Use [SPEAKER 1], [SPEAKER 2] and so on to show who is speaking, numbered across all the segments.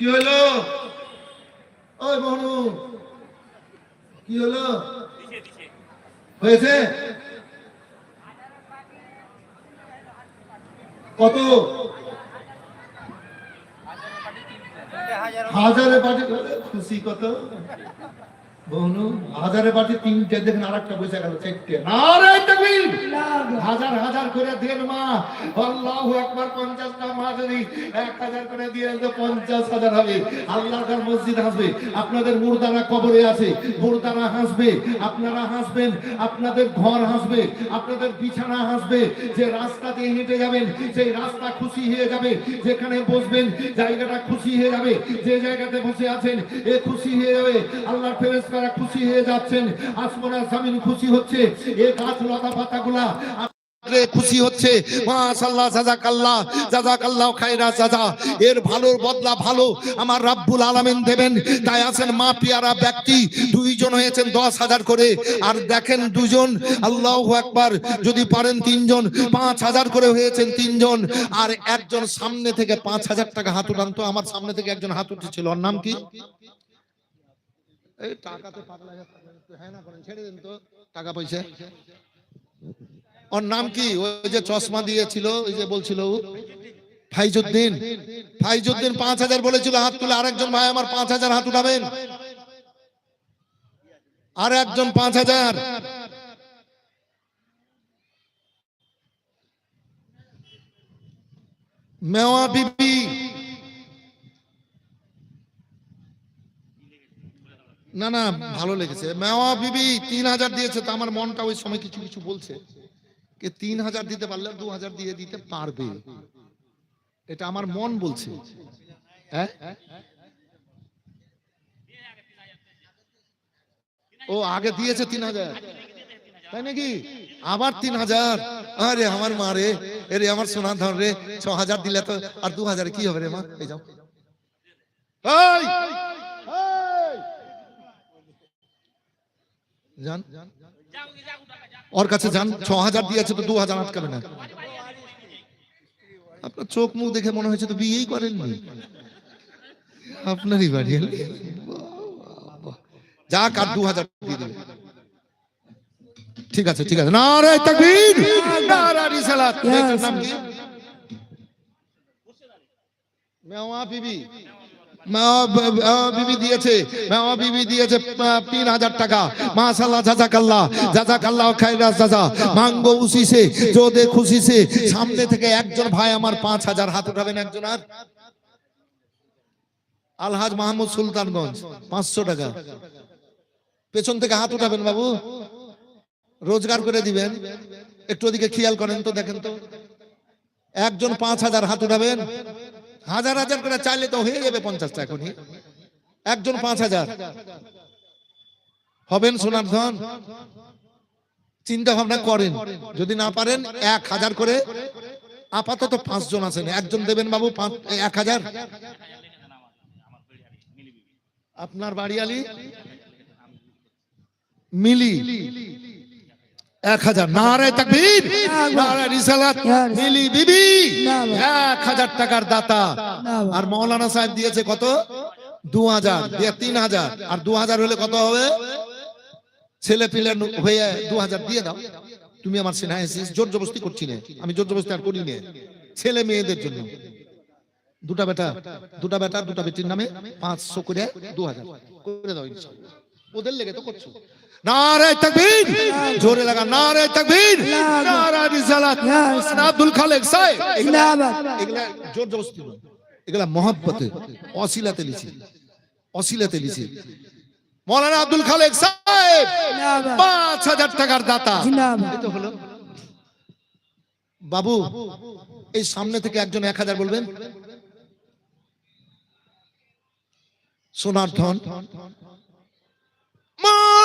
[SPEAKER 1] কি হলো? ওই বনু কি হলো? হয়েছে? কত? হাজারে পাটি খুশি কত? আপনাদের মুর্দারা কবরে আছে। মুর্দারা হাসবে। আপনারা হাসবেন, আপনাদের ঘর হাসবে, আপনাদের বিছানা হাসবে। যে রাস্তা দিয়ে হেঁটে যাবেন, সেই রাস্তা খুশি হয়ে যাবে। যেখানে বসবেন, জায়গাটা খুশি হয়ে যাবে। যে জায়গাতে বসে আছেন, এ খুশি হয়ে যাবে। আল্লাহর ফেরেশতারা খুশি হয়ে যাচ্ছেন। আসমানের জামিন খুশি হচ্ছে। এ গাছ লতা পাতাগুলা খুশি হচ্ছে। এর ভালোর বদলা ভালো আমার রাব্বুল দেবেন। তাই আছেন মা পিয়ারা ব্যক্তি। দুইজন হয়েছেন দশ হাজার করে। আর দেখেন দুজন, আল্লাহু আকবার, যদি পারেন তিনজন, পাঁচ হাজার করে হয়েছেন তিনজন। আর একজন সামনে থেকে পাঁচ হাজার টাকা হাত উঠান। তো আমার সামনে থেকে একজন হাত উঠেছিল। ওর নাম কি? এই টাকাতে পাগলা হয়ে হ্যাঁ না করেন, ছেড়ে দিন তো, টাকা পয়সা। ওর নাম কি? ওই যে চশমা দিয়েছিল, ওই যে বলছিল, ফাইজুদ্দিন। ফাইজুদ্দিন পাঁচ হাজার বলেছিল, হাত তুলে আরেকজন ভাই আমার পাঁচ হাজার হাত উঠাবেন। আর একজন পাঁচ হাজার। মেওয়া বিবি। না না, ভালো লেগেছে। মেওয়া বিবি তিন হাজার দিয়েছে, তো আমার মনটা ওই সময় কিছু কিছু বলছে কে তিন হাজার দিতে পারলে দু হাজার দিয়ে দিতে পারবে। এটা আমার মন বলছে। হ্যাঁ? ও আগে দিয়েছে তিন হাজার। তাই নাকি? আবার তিন হাজার। আরে আমার মা রে, এরে আমার সোনার ধন রে, ছ হাজার দিলে তো আর দু হাজার কি হবে রে মা? এই যাও এই! এই! যান। ওর কাছে যান ছ হাজার দিয়েছে তো দু হাজার আটকাবে না। আপনার চোখ মুখ দেখে মনে হয়েছে তো বিয়েই করেননি। আপনারই বাড়ি। যাক আর দু হাজার দিয়ে দেবে। ঠিক আছে ঠিক আছে। নারে তাকবীর! নারা রিসালাত। মেয়েটার নাম কি? মেওয়া বিবি। বিবি দিয়েছে। তিন হাজার টাকা। জোদে খুশিছে সামনে থেকে একজন ভাই আমার পাঁচ হাজার হাত উঠাবেন একজন আর? আলহাজ মাহমুদ সুলতানগঞ্জ, পাঁচশো টাকা। পেছন থেকে হাত উঠাবেন বাবু। রোজগার করে দিবেন। একটু ওদিকে খেয়াল করেন তো, দেখেন তো। একজন পাঁচ হাজার হাত উঠাবেন। হাজার হাজার করে চাইলে তো হয়ে যাবে পঞ্চাশটা এখনই একজন পাঁচ হাজার। হবেন সোনার ধন। চিন্তা ভাবনা করেন। যদি না পারেন, এক হাজার করে আপাতত পাঁচজন আছেন। একজন দেবেন বাবু এক হাজার। আপনার বাড়ি বাড়িয়ালি? মিলি। এক হাজার নারায় তাকবীর। নারায় রিসালাত মিলি বিবি এক হাজার টাকার দাতা। আর মৌলানা সাহেব দিয়েছে কত? দু হাজার দিয়ে তিন হাজার। আর দু হাজার হলে কত হবে? ছেলে পিলে হয়ে দু হাজার দিয়ে দাও। তুমি আমার সিনহায় এসেছিস জোর জবস্তি করছি না। আমি জোর জবস্তি আর করি না। ছেলে মেয়েদের জন্য। দুটা বেটা দুটা বেটা দুটা বেটির নামে পাঁচশো করে দু হাজার। করে দাও ইনশাআল্লাহ ওদের লেগে তো করছ। নারে তাকবীর। জোরে লাগা নারে তাকবীর। নারা রিসালাত। মাওলানা আব্দুল খালেক সাহেব। এগুলা এগুলা জোর জবস্তি নয় এগুলা মহব্বতে অসিলাতে লিছি অসিলাতে লিছি মৌলানা আব্দুল খালেক সাহেব। পাঁচ হাজার টাকার দাতা। তো হলো। বাবু এই সামনে থেকে একজন এক হাজার বলবেন? সোনার ধন।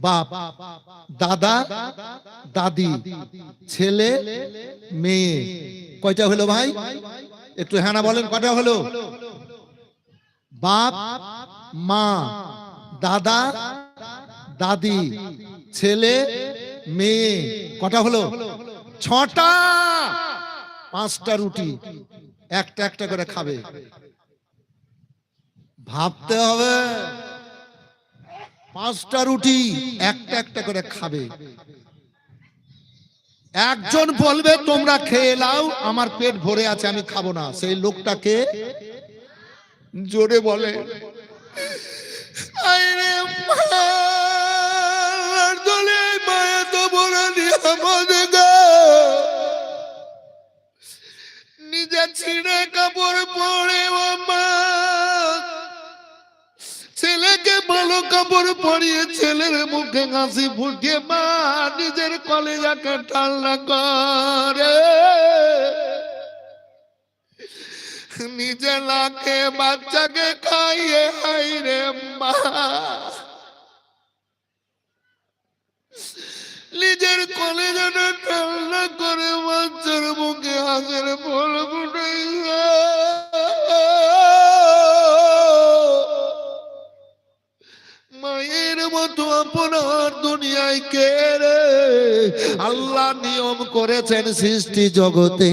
[SPEAKER 1] বাপ, দাদা, দাদি, ছেলে, মেয়ে। কয়টা হলো ভাই? একটু হ্যাঁ বলেন, কয়টা হলো? বাপ, মা, দাদা, দাদি, ছেলে, মেয়ে। কটা হলো? ছটা। পাঁচটা রুটি। একটা একটা করে খাবে। ভাবতে হবে। পাঁচটা রুটি একটা একটা করে খাবে। একজন বলবে, তোমরা খেয়ে নাও, আমার পেট ভরে আছে, আমি খাব না। সেই লোকটাকে জোরে বলে আইরে মার দলে মায়া তো বড় নিয়ামত গো। নিজে ছিঁড়ে কাপড় পরে ও মা ভালো কাপড় পরিয়ে ছেলের মুখে হাসি ফুটিয়ে মা নিজের কলেজাকে ঠান্ডা করে। নিজে লাখে বাচ্চাকে খাইয়ে হাই রে মা। নিজের কলেজাটা ঠান্ডা করে বাচ্চার মুখে হাসের ফল ফুটাইয়া। মতো আপনার দুনিয়ায় কে রে? আল্লাহ নিয়ম করেছেন সৃষ্টি জগতে।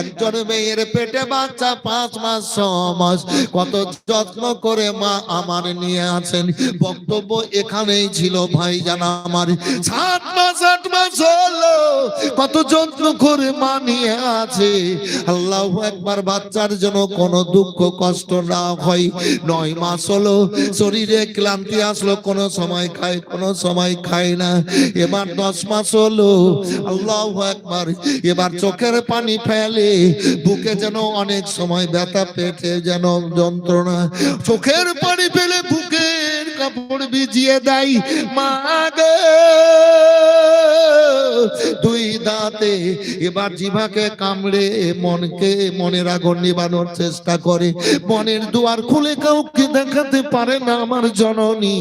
[SPEAKER 1] একজন মেয়ের পেটে বাচ্চা পাঁচ মাস, ছ মাস। কত যত্ন করে মা আমার নিয়ে আছেন। বক্তব্য এখানেই ছিল ভাই জানা আমার। সাত মাস, আট মাস হলো। কত যত্ন করে মা নিয়ে আছে। আল্লাহ একবার বাচ্চার জন্য কোনো দুঃখ, কষ্ট না হয়। নয় মাস হলো। শরীরে ক্লান্তি আসলো কোনো সময়। খায় কোনো সময় খায় না। এবার দশ মাস হলো, আল্লাহ একবার এবার চোখের পানি ফেলে, বুকে যেন অনেক সময় ব্যথা পেটে যেন যন্ত্রণা। চোখের পানি ফেলে বুকের কাপড় ভিজিয়ে দেয়। মা দুই দাঁতে এবার জিভাকে কামড়ে মনকে মনের আগুন নিবানোর চেষ্টা করে। মনের দুয়ার খুলে কাউকে দেখাতে পারে না আমার জননী।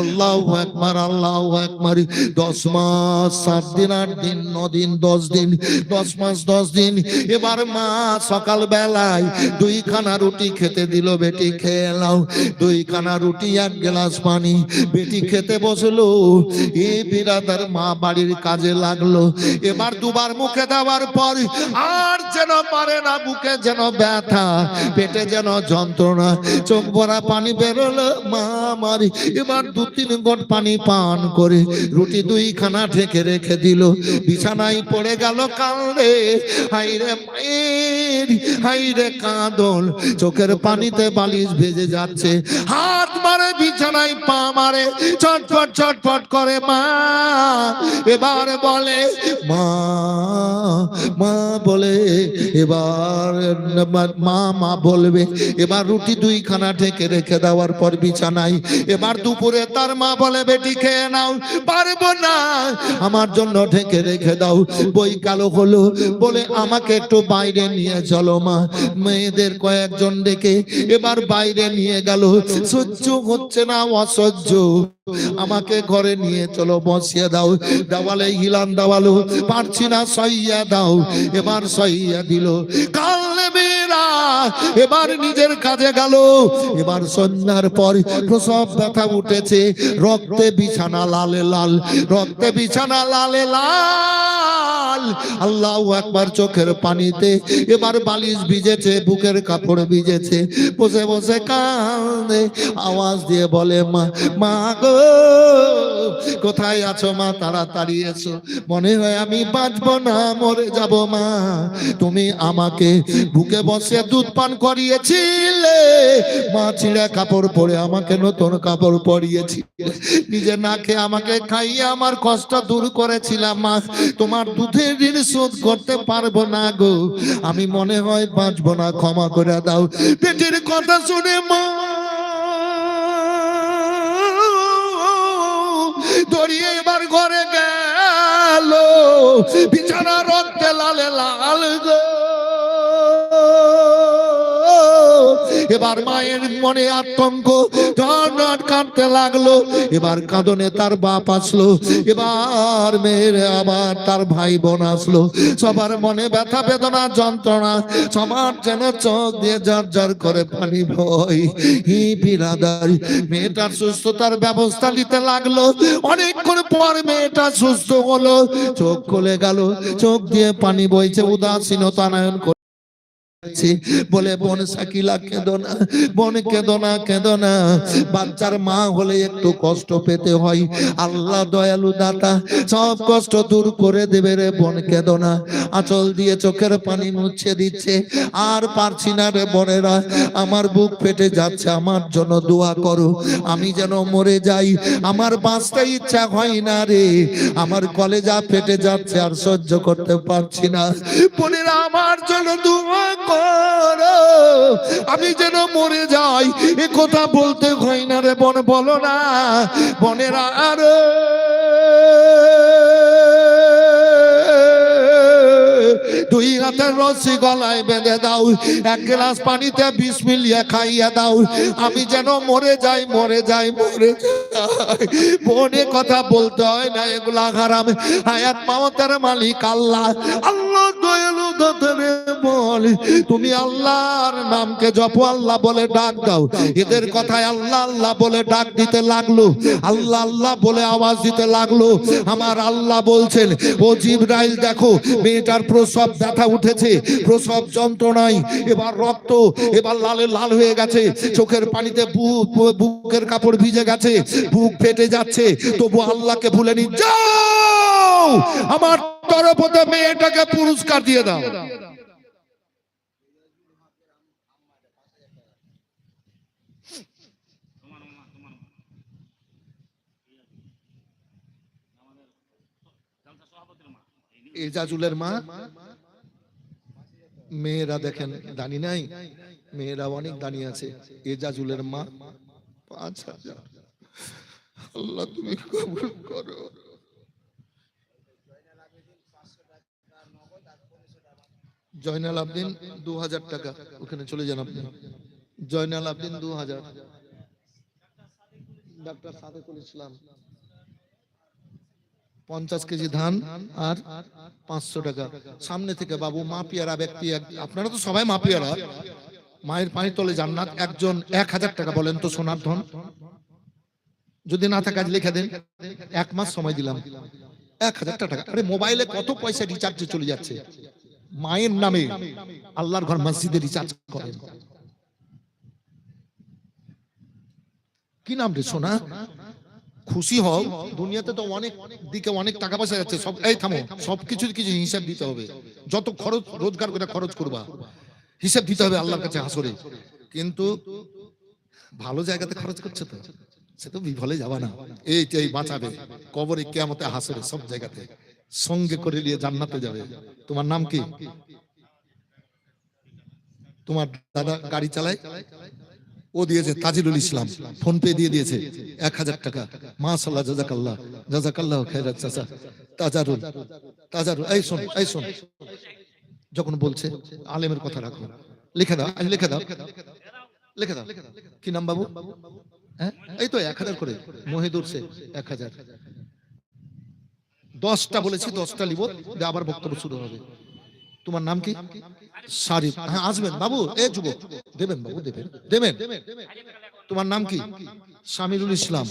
[SPEAKER 1] আল্লাহ একবার আল্লাহ একবার দশ মাস, সাত দিন, আট দিন, ন দিন, দশ দিন, দশ মাস, দশ দিন। এবার মা সকাল বেলায় দুইখানা রুটি খেতে দিল, বেটি খেয়ে নাও। দুইখানা রুটি, এক গ্লাস পানি, বেটি খেতে বসল। এ বিরাদার মা বাড়ির কাজে লাগল। এবার দুবার মুখে দেওয়ার পর আর যেন পারে না মুখে যেন ব্যথা, পেটে যেন যন্ত্রণা। চোখ ভরা পানি বেরোলো, মা মারি এবার দু তিন গট পানি পান করে রুটি দুইখানা ঢেকে রেখে দিল। বিছানায় পড়ে গেল কান্দে হাইরে মায়ের হাইরে কাঁদল। চোখের পানিতে বালিশ ভেজে যাচ্ছে, হাত মারে বিছানায় পা মারে চটপট চটপট করে মা। এবার বলে, মা মা বলে, এবার মা মা বলবে, এবার রুটি দুইখানা ঢেকে রেখে দেওয়ার পর বিছানায়। এবার দুপুরে তার মা বলে, বেটি, খেয়ে নাও, পারব না, আমার জন্য ঢেকে রেখে দাও। বই কালো হলো, বলে, আমাকে একটু বাইরে নিয়ে চলো মা। মেয়েদের কয়েকজন ডেকে এবার বাইরে নিয়ে গেল। সহ্য হচ্ছে না অসহ্য আমাকে ঘরে নিয়ে চলো, বসিয়ে দাও। দেওয়ালে হিলান দেওয়ালো, পারছি না সইয়া দাও। এবার সইয়া দিল। কাল এবার নিজের কাজে গেল। এবার সন্ধ্যার পর প্রসব ব্যথা উঠেছে। রক্তে বিছানা লালে লাল, রক্তে বিছানা লালে লাল। আল্লাহ একবার চোখের পানিতে এবার বালিশ ভিজেছে, বুকের কাপড় ভিজেছে। বসে বসে কাঁদে, আওয়াজ দিয়ে বলে, মা মা গো, কোথায় আছো মা? তাড়াতাড়ি এসো। মনে হয় আমি বাঁচবো না, মরে যাব মা। তুমি আমাকে বুকে বসে দুধ পান করিয়েছিলে। মা ছিঁড়া কাপড় পরে আমাকে নতুন কাপড় পরিয়েছি নিজে না খেয়ে আমাকে খাইয়ে আমার কষ্ট দূর করেছিলাম, মা। তোমার দুধের ঋণ শোধ করতে পারব না গো। আমি মনে হয় বাঁচবো না, ক্ষমা করে দাও। পেটের কথা শুনে মা দড়িয়ে এবার ঘরে গেল। বিছানা রক্তে লালে লাল গো। এবার মায়ের মনে আতঙ্ক ঝড় কাঁদতে লাগল, এবার কাঁদনে তার বাপ আসলো, এবার মেয়ের আবার তার ভাই বোন আসলো। সবার মনে ব্যথা, বেদনা, যন্ত্রণা, সবার যেন চোখ দিয়ে ঝর ঝর করে পানি ভয় হি বিরাদারি মেয়েটার সুস্থতার ব্যবস্থা নিতে লাগল। অনেকক্ষণ পর মেয়েটা সুস্থ হলো, চোখ খুলে গেল, চোখ দিয়ে পানি বইছে, উদাসীনতা নয়ন বলে, বোন কেঁদো না। কেঁদো না কেঁদো না। বাচ্চার মা হলে একটু কষ্ট পেতে হয়। আল্লাহ দয়ালু দাতা, সব কষ্ট দূর করে দেবে রে কেঁদো না। দিয়ে চোখের পানি মুছে দিচ্ছে। আর পারছি না রে বোনেরা, আমার বুক ফেটে যাচ্ছে, আমার জন্য দোয়া করো। আমি যেন মরে যাই, আমার বাঁচতে ইচ্ছা হয় না রে। আমার কলেজা ফেটে যাচ্ছে, আর সহ্য করতে পারছি না। বোনেরা, আমার জন্য দোয়া করো। আমি যেন মরে যাই, এ কথা বলতে হয় না রে বোন, বলো না। বোনেরা, আরে। দুই হাতের রসি গলায় বেঁধে দাও, এক গ্লাস পানিতে বিষ মিলিয়ে খাইয়ে দাও। আমি যেন মরে যাই মরে যাই মরে যাই। বনে কথা বলতে হয় না, এগুলা হারাম। হায়াত মামতার মালিক আল্লাহ। আল্লাহ তুমি আল্লাহর নামকে জপো, আল্লাহ বলে ডাক দাও। এদের কথায় আল্লাহ আল্লাহ বলে ডাক দিতে লাগল। আল্লাহ আল্লাহ বলে আওয়াজ দিতে লাগল। আমার আল্লাহ বলছেন, ও জিব্রাইল, দেখো, মেয়েটার প্রসব ব্যথা উঠেছে। প্রসব যন্ত্রণায় এবার রক্ত এবার লালে লাল হয়ে গেছে। চোখের পানিতে বুকের কাপড় ভিজে গেছে। বুক ফেটে যাচ্ছে, তবু আল্লাহকে ভুলে নি যাও! আমার তরফতে মেয়েটাকে পুরস্কার দিয়ে দাও। এজাজুলের মা, মেয়েরা দেখেন দানি নাই, মেয়েরা অনেক দানি আছে। এজাজুলের মা, পাঁচ হাজার। আল্লাহ, তুমি কবুল করো। জয়নাল আবদিন দু হাজার টাকা। ওখানে চলে যান আপনি। জয়নাল আবদিন দু হাজার ডাক্তার ইসলাম। পঞ্চাশ কেজি ধান আর পাঁচশো টাকা। সামনে থেকে বাবু মা পিয়ারা ব্যক্তি আপনারা তো সবাই মা পিয়ারা মায়ের পায়ের তলে জান্নাত, একজন এক হাজার টাকা বলেন তো সোনার ধন। যদি না থাকে আজ লিখে দেন, এক মাস সময় দিলাম। এক হাজার টাকা। আরে মোবাইলে কত পয়সা রিচার্জে চলে যাচ্ছে? মায়ের নামে আল্লাহর ঘর মসজিদে রিচার্জ করেন। কি নাম রে সোনা? খুশি হও। দুনিয়াতে তো অনেক দিকে অনেক টাকা পয়সা যাচ্ছে। সব এই থামো। সব কিছু কিছু হিসাব দিতে হবে। যত খরচ, রোজগার করে খরচ করবা, হিসাব দিতে হবে আল্লাহর কাছে হাসরে। কিন্তু ভালো জায়গাতে খরচ করছে তো? সে তো বিফলে যাবা না। এই এই বাঁচাবে, কবরে কেয়ামতে হাসরে সব জায়গাতে সঙ্গে করে নিয়ে জান্নাতে যাবে। তোমার নাম কি? তোমার দাদা গাড়ি চালায়? ও দিয়েছে তাজিরুল ইসলাম, ফোন পে দিয়ে দিয়েছে, এক হাজার টাকা। মাশাল্লাহ জাজাকাল্লাহ জাজাকাল্লাহ খেরাত চাচা। তাজারুল তাজারুল, এই শোন এই শোন। যখন বলছে, আলেমের কথা রাখো। লিখে দাও লিখে দাও লিখে দাও। কি নাম বাবু? হ্যাঁ? এই তো এক হাজার করে। মহিদুর সে এক হাজার। দশটা বলেছি, দশটা লিব আবার বক্তব্য শুরু হবে। তোমার নাম কি? শারিফ হ্যাঁ আসবেন। বাবু, এ যুবক, দেবেন বাবু, দেবেন দেবেন। তোমার নাম কি? সামিরুল ইসলাম।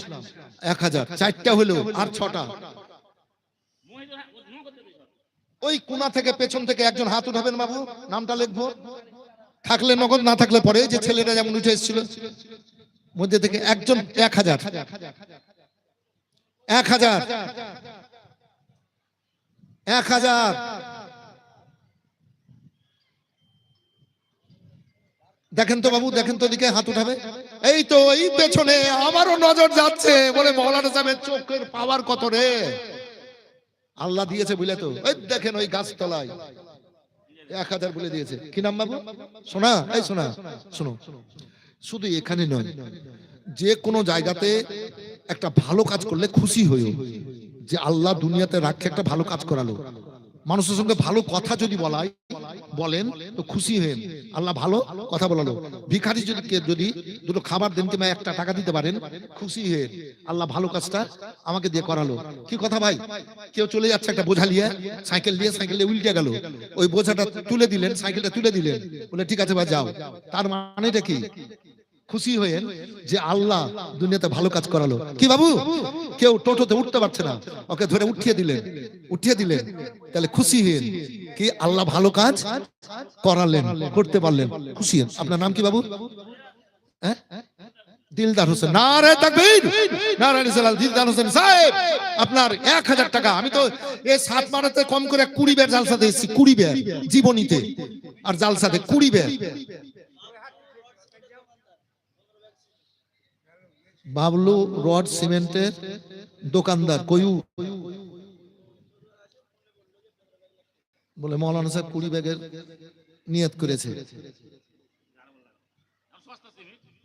[SPEAKER 1] এক হাজার। চারটা হলো আর ছটা। ওই কোনা থেকে পেছন থেকে একজন হাত উঠাবেন বাবু, নামটা লিখব। থাকলে নগদ, না থাকলে পরে। যে ছেলেটা যেমন উঠে এসেছিল। মধ্যে থেকে একজন এক হাজার। এক হাজার। এক হাজার। দেখেন তো বাবু দেখেন তো দিকে হাত উঠাবে। এই তো এই পেছনে আমারও নজর যাচ্ছে বলে মৌলানা সাহেবের চোখের পাওয়ার কত রে? আল্লাহ দিয়েছে বুঝলে তো। ওই দেখেন ওই গাছতলায়। এক হাজার বলে দিয়েছে। কি নাম বাবু? শোনা এই শোনা শোনো। শুধু এখানে নয়, যে কোনো জায়গাতে একটা ভালো কাজ করলে খুশি হইও যে আল্লাহ দুনিয়াতে রাখে একটা ভালো কাজ করালো। মানুষের সঙ্গে ভালো কথা যদি বলাই, বলেন, তো খুশি হন আল্লাহ ভালো কথা বলালো। ভিখারি যদি যদি দুটো খাবার দেন কিংবা একটা টাকা দিতে পারেন, খুশি হয়ে আল্লাহ ভালো কাজটা আমাকে দিয়ে করালো। কি কথা ভাই? কেউ চলে যাচ্ছে একটা বোঝা নিয়ে সাইকেল দিয়ে সাইকেল দিয়ে উল্টে গেল। ওই বোঝাটা তুলে দিলেন, সাইকেলটা তুলে দিলেন। বলে, ঠিক আছে ভাই, যাও। তার মানেটা কি? খুশি হয়ে যে আল্লাহ দুনিয়াতে ভালো কাজ করালো। কি বাবু? কেউ টোটোতে উঠতে পারছে না। ওকে ধরে উঠিয়ে দিলেন। উঠিয়ে দিলেন। তাহলে খুশি হয়ে কি আল্লাহ ভালো কাজ করালেন, করতে পারলেন। খুশি আপনার নাম কি বাবু? হ্যাঁ? দিলদার হোসেন। নারে তাকবীর। নারে রিসালাত দিলদার হোসেন সাহেব, আপনার এক হাজার টাকা। আমি তো এই সাত মারাতে কম করে কুড়ি বের জালসাতে এসেছি, কুড়ি বের জীবনীতে। আর জালসাতে কুড়ি বের। বাবলু রড সিমেন্টের দোকানদার, কয়ু। বলে মৌলানা সাহেব কুড়ি ব্যাগের নিয়ত করেছে।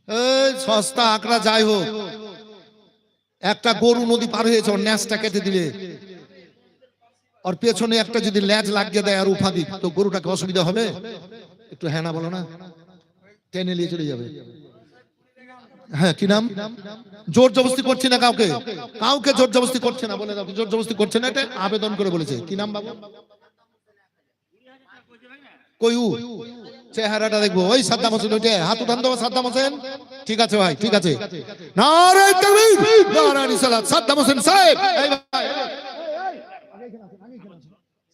[SPEAKER 1] এই সস্তা আঁকড়া যাই হোক, একটা গরু নদী পার হয়েছে, ওর ন্যাসটা কেটে দিলে। ওর পেছনে একটা যদি ল্যাজ লাগিয়ে দেয় আর উফা দিক তো গরুটাকে অসুবিধা হবে? একটু হ্যাঁ না বলো না। টেনে নিয়ে চলে যাবে। হ্যাঁ কি নাম? জোর জবস্তি করছি না কাউকে। কাউকে জোর জবস্তি করছে না বলে দাও জোর জবস্তি করছে না, এটা আবেদন করে বলেছে। কি নাম বাবু? কয়ু চেহারাটা দেখব। ওই সাদ্দাম হোসেন ওইটা হাত উঠান দেবো সাদ্দাম হোসেন? ঠিক আছে ভাই, ঠিক আছে। নারে তাকবীর! নারে রিসালাত সাদ্দাম হোসেন সাহেব! এই ভাই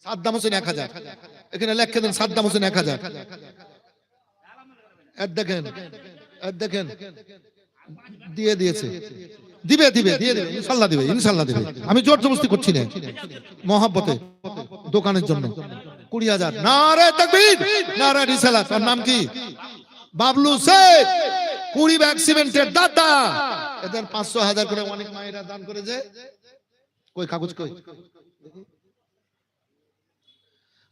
[SPEAKER 1] সাদ্দাম হোসেন এক হাজার। এখানে লেখে দেন, সাদ্দাম হোসেন এক হাজার। এর দেখেন এর দেখেন। দিয়ে দিয়েছে। দিবে দিবে, দিয়ে দিবে। ইনশাল্লাহ দিবে ইনশাল্লাহ দিবে। আমি জোর জবস্তি করছি না। মহাব্বতে, দোকানের জন্য। কুড়ি হাজার। নারে তকবীর! নারে রিসালাত তার নাম কি? বাবলু শেখ। কুড়ি ব্যাগ সিমেন্টের দাদা এদের পাঁচশো হাজার করে অনেক মায়েরা দান করেছে। কই, কাগজ কই?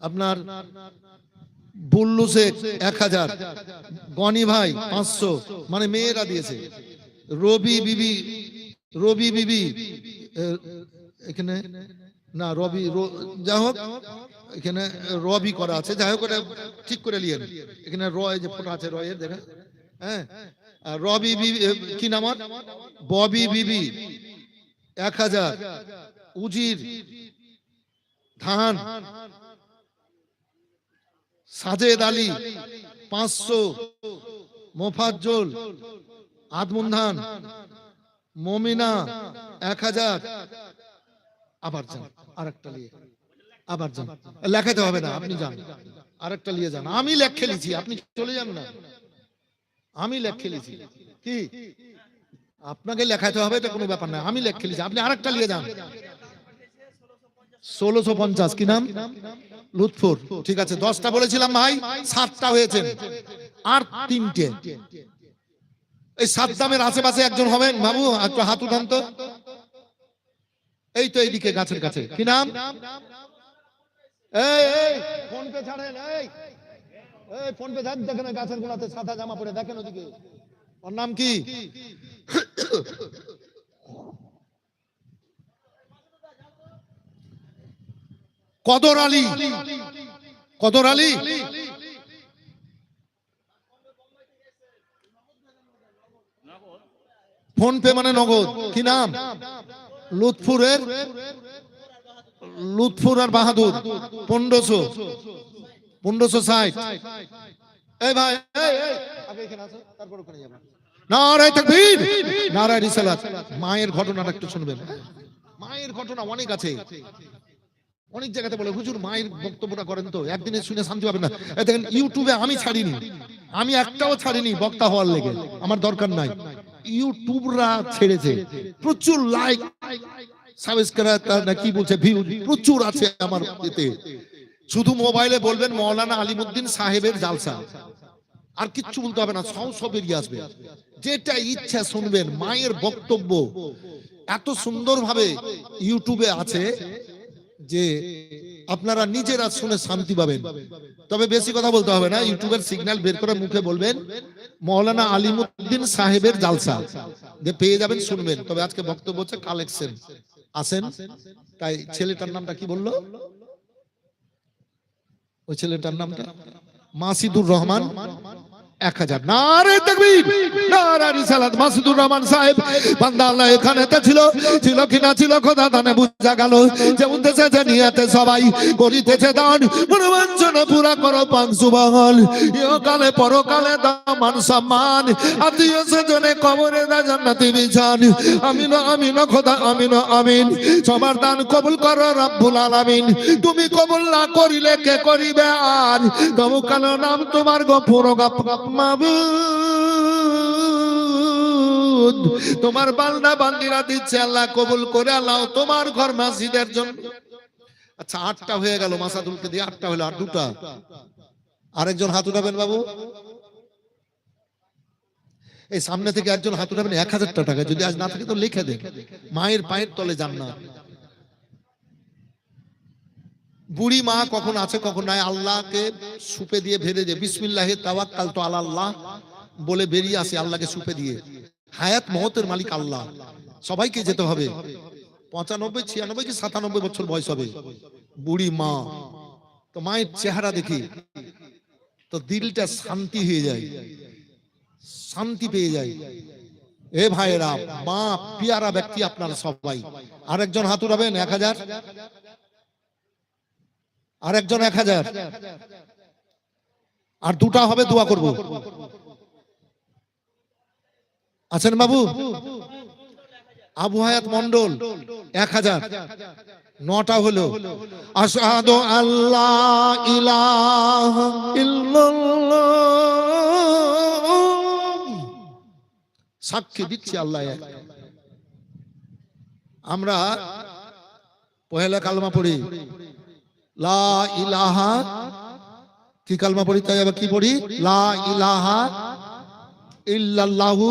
[SPEAKER 1] আপনার বুল্লু শেখ এক হাজার। গনি ভাই, পাঁচশো। মানে মেয়েরা দিয়েছে। রবি বিবি রবি বিবি এখানে, না, রবি যা হোক, এখানে রবি করা আছে। যাই হোক ঠিক করে লিয়েন এখানে রয় যে ফোটা আছে, রয়ের, দেখেন। হ্যাঁ? রবি বিবি কি নাম ববি বিবি। এক হাজার। উজির। ধান। সাজেদ আলী, পাঁচশো, মোফাজ্জল আদমুন্ধান মমিনা, এক হাজার। আবার যান, আরেকটা নিয়ে। আবার যান। লেখাতে হবে না, আপনি যান। আরেকটা নিয়ে যান। আমি লেখ খেলেছি, আপনি চলে যান না। আমি লেখ খেলেছি। কি? আপনাকে লেখাতে হবে, এটা কোনো ব্যাপার না। আমি লেখ খেলেছি, আপনি আরেকটা নিয়ে যান। ষোলোশো পঞ্চাশ, কি নাম? লুৎফুর। ঠিক আছে, দশটা বলেছিলাম ভাই, সাতটা হয়েছে। আর তিনটে। এই সাত দামের আশেপাশে একজন হবেন। বাবু, একটু হাত উঠান তো। এই তো এইদিকে, গাছের কাছে। কি নাম? এই এই ফোন পে এই। ফোন পে দেখেন গাছের গোড়াতে সাদা জামা পরে, দেখেন ওদিকে। ওর নাম কি? কদর আলী। কদর আলী। ফোন পে মানে নগদ। কি নাম? লুৎফুরের লুৎফুর আর বাহাদুর। পনেরোশো। পনেরোশো ষাট। এই ভাই মায়ের ঘটনাটা একটু শুনবেন। মায়ের ঘটনা অনেক আছে। অনেক জায়গাতে বলে, হুজুর, মায়ের বক্তব্যটা করেন তো, একদিনে শুনে শান্তি পাবেন না। দেখেন ইউটিউবে আমি ছাড়িনি, আমি একটাও ছাড়িনি বক্তা হওয়ার লেগে, আমার দরকার নাই। ইউটিউবরা ছেড়েছে, প্রচুর লাইক না কি বলছে ভিউ প্রচুর আছে আমার এতে। শুধু মোবাইলে বলবেন, মৌলানা আলিমুদ্দিন সাহেবের জালসা। আর কিচ্ছু বলতে হবে না, সব সব বেরিয়ে আসবে। যেটা ইচ্ছা শুনবেন, মায়ের বক্তব্য। এত সুন্দরভাবে ইউটিউবে আছে যে আপনারা নিজেরা শুনে শান্তি পাবেন। তবে বেশি কথা বলতে হবে না, ইউটিউবের সিগন্যাল বের করে মুখে বলবেন, মৌলানা আলিমুদ্দিন সাহেবের জালসা। যে পেয়ে যাবেন, শুনবেন। তবে আজকে বক্তব্য হচ্ছে কালেকশন। আসেন, তাই ছেলেটার নামটা কি বলল? ওই ছেলেটার নামটা? মাসিদুর রহমান। এক হাজার। নারে তকবীর। নারা রিসালাত মাসুদুর রহমান সাহেব। বান্দা আল্লাহ এখানে তো ছিল। ছিল কিনা, ছিল খোদা দানে বুঝা গেল। সবাই করিতেছে দান। পুরা করো পাঁচশো বহল ইহকালে, পরকালে দাও মান সম্মান আত্মীয় স্বজনে কবরে দা জান্নাতি বিছান। আমিন আমিন, খোদা, আমিন আমিন। সবার দান কবুল করো রব্বুল আলামিন। তুমি কবুল না করিলে কে করিবে আর? তবু নাম তোমার গফুর গপ মাবুদ তোমার বান্দা বান্দিরা দিচ্ছে আল্লাহ কবুল করে আল্লাহ তোমার ঘর মসজিদের জন্য। আচ্ছা আটটা হয়ে গেল, মাসাদুলকে দিয়ে আটটা হলো, আর দুটা। আরেকজন হাত উঠাবেন বাবু। এই সামনে থেকে একজন হাত উঠাবেন, এক হাজার টাকা, যদি আজ না থাকে তো লিখে দেন মায়ের পায়ের তলে যান না বুড়ি মা কখন আছে, কখন নাই, আল্লাহকে সুপে দিয়ে ভেরে দিয়ে বিসমিল্লাহে তাওয়াক্কাল তো আল্লাহ বলে বেরিয়ে আসে আল্লাহকে সুপে দিয়ে। হায়াত মহতের মালিক আল্লাহ। সবাইকে যেতে হবে। পঁচানব্বই, ছিয়ানব্বই কি সাতানব্বই বছর বয়স হবে? বুড়ি মা, তো মায়ের চেহারা দেখি, তো দিলটা শান্তি হয়ে যায়। শান্তি পেয়ে যায়। এ ভাইয়েরা, মা, পিয়ারা ব্যক্তি আপনারা সবাই। আরেকজন হাত উঠাবেন, এক হাজার। আরেকজন এক হাজার। আর দুটা হবে দোয়া করব। আছেন বাবু? আবু হায়াত মন্ডল এক হাজার। নটা হলো। আসাদু আল্লাহ ইলাহা সাক্ষী দিচ্ছি আল্লাহ আমরা পহেলা কালমা পড়ি। লা ইলাহা কি কালমা পড়ি? তাই আবার কি পড়ি? লা ইলাহা ইল্লাল্লাহু